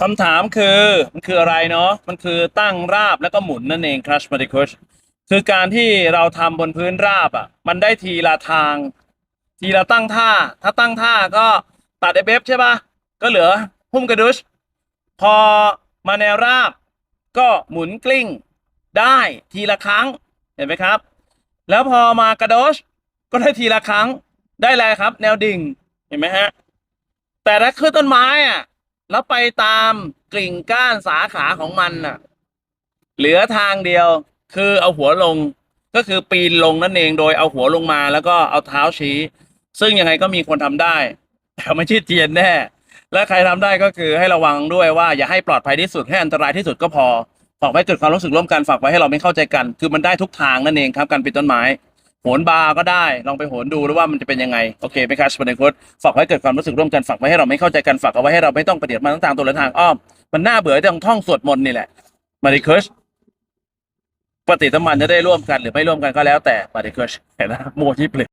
คำถามคือมันคืออะไรเนาะมันคือตั้งราบแล้วก็หมุนนั่นเองครัชมาดิคุชคือการที่เราทำบนพื้นราบอะ มันได้ทีละทาง ทีละตั้งท่า ถ้าตั้งท่าก็ตัดไอเบฟใช่ปะก็เหลือหุ้มกระดุช พอมาแนวราบ ก็หมุนกลิ้งได้ทีละครั้ง เห็นไหมครับ แล้วพอมากระโดชก็ได้ทีละครั้งได้เลยครับ แนวดิ่งเห็นไหมฮะ แต่ถ้าขึ้นต้นไม้อะ แล้วไปตามกลิ่งก้านสาขาของมันน่ะ เหลือทางเดียว คือเอาหัวลงก็คือปีนลงนั่นเองโดยเอาหัวลงมาแล้วก็เอาเท้าชี้ ซึ่งยังไงก็มีคนทำได้ แต่ไม่ใช่เจียนแน่ และใครทำได้ก็คือให้ระวังด้วยว่าอย่าให้ปลอดภัยที่สุดให้อันตรายที่สุดก็พอฝากไว้เกิดความรู้สึกร่วมกันฝากไว้ให้เราไม่เข้าใจกัน คือมันได้ทุกทางนั่นเองครับการปีนต้นไม้ โหนบาร์ก็ได้ ลองไปโหนดูแล้วว่ามันจะเป็นยังไง โอเคไหมครับสปนเซอร์ฝากไว้เกิดความรู้สึกร่วมกันฝากไว้ให้เราไม่เข้าใจกันฝากเอาไว้ให้เราไม่ต้องประเดี๋ยวมาทั้งทางตัวและทางอ้อมมันน่าเบื่อตรงท่องสวดมนต์นี่แหละมาดิเคิร์ชปฏิสัมพันธ์จะได้ร่วมกันหรือไม่ร่วมกันก็แล้วแต่มาดิเคิร์ชเห็นไหมโมที่เปลย